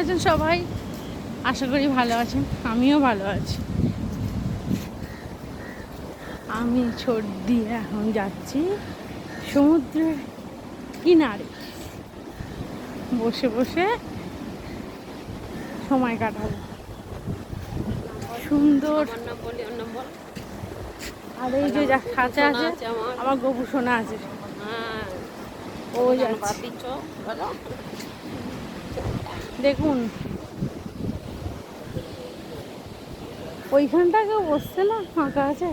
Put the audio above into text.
আছেন সবাই? আশা করি ভালো আছেন আমিও ভালো আছি। আমি ছোট দিয়ে এখন যাচ্ছি সমুদ্রের কিনারে। বসে বসে সময় কাটাবো। সুন্দর। আর এই যে যা খাঁচা আছে আমার গবু সোনা আছে। হ্যাঁ। ও যাচ্ছে। দেখুন। ওইখানটা কেউ বসছে না ফাঁকা আছে?